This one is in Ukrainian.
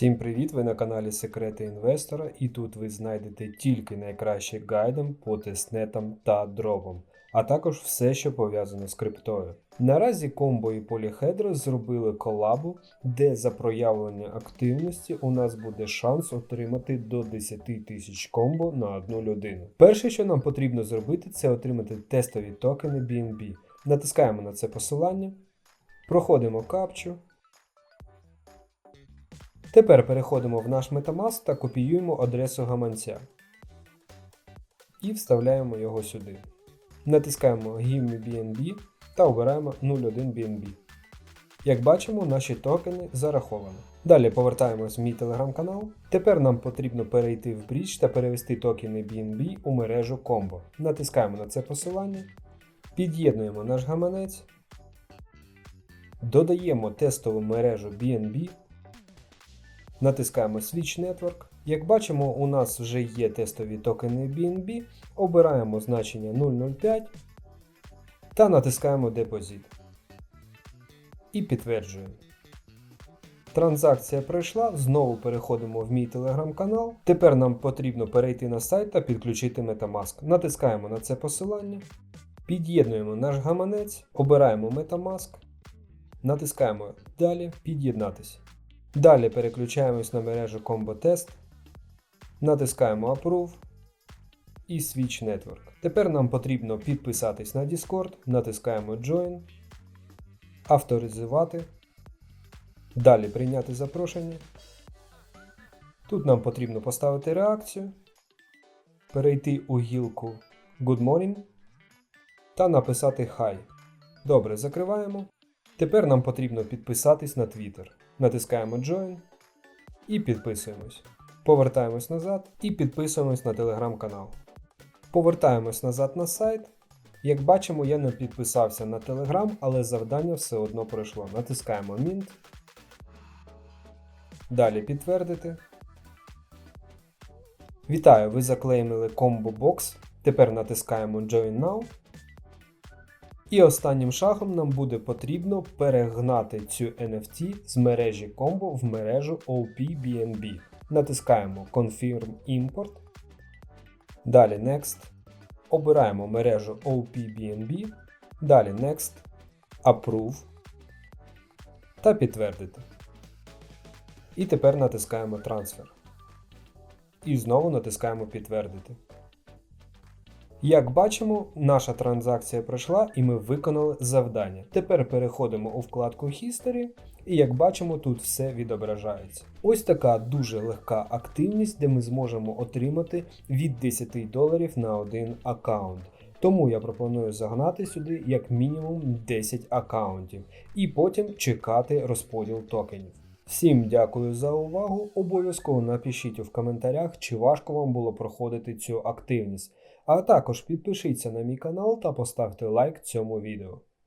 Всім привіт! Ви на каналі Секрети Інвестора, і тут ви знайдете тільки найкращі гайди по тестнетам та дропам, а також все, що пов'язано з криптою. Наразі Комбо і Polyhedra зробили колабу, де за проявлення активності у нас буде шанс отримати до 10 тисяч комбо на одну людину. Перше, що нам потрібно зробити, це отримати тестові токени BNB. Натискаємо на це посилання, проходимо капчу. Тепер переходимо в наш Metamask та копіюємо адресу гаманця. І вставляємо його сюди. Натискаємо Give me BNB та обираємо 01 BNB. Як бачимо, наші токени зараховані. Далі повертаємось в мій телеграм-канал. Тепер нам потрібно перейти в брідж та перевести токени BNB у мережу Combo. Натискаємо на це посилання, під'єднуємо наш гаманець, додаємо тестову мережу BNB. Натискаємо Switch Network. Як бачимо, у нас вже є тестові токени BNB. Обираємо значення 005 та натискаємо Депозит. І підтверджуємо. Транзакція пройшла, знову переходимо в мій телеграм-канал. Тепер нам потрібно перейти на сайт та підключити Metamask. Натискаємо на це посилання, під'єднуємо наш гаманець, обираємо Metamask, натискаємо Далі під'єднатися. Далі переключаємось на мережу Combo Test, натискаємо Approve і Switch Network. Тепер нам потрібно підписатись на Discord, натискаємо Join, авторизувати, далі прийняти запрошення. Тут нам потрібно поставити реакцію, перейти у гілку Good Morning та написати Hi. Добре, закриваємо. Тепер нам потрібно підписатись на Twitter. Натискаємо Join і підписуємось. Повертаємось назад і підписуємось на телеграм-канал. Повертаємось назад на сайт. Як бачимо, я не підписався на Telegram, але завдання все одно пройшло. Натискаємо Mint. Далі підтвердити. Вітаю! Ви заклеймили Combo Box. Тепер натискаємо Join Now. І останнім шагом нам буде потрібно перегнати цю NFT з мережі Combo в мережу OPBNB. Натискаємо Confirm Import. Далі Next. Обираємо мережу OPBNB. Далі Next. Approve. Та підтвердити. І тепер натискаємо Transfer. І знову натискаємо Підтвердити. Як бачимо, наша транзакція пройшла і ми виконали завдання. Тепер переходимо у вкладку History, і як бачимо, тут все відображається. Ось така дуже легка активність, де ми зможемо отримати від 10 доларів на один аккаунт. Тому я пропоную загнати сюди як мінімум 10 аккаунтів і потім чекати розподіл токенів. Всім дякую за увагу. Обов'язково напишіть у коментарях, чи важко вам було проходити цю активність. А також підпишіться на мій канал та поставте лайк цьому відео.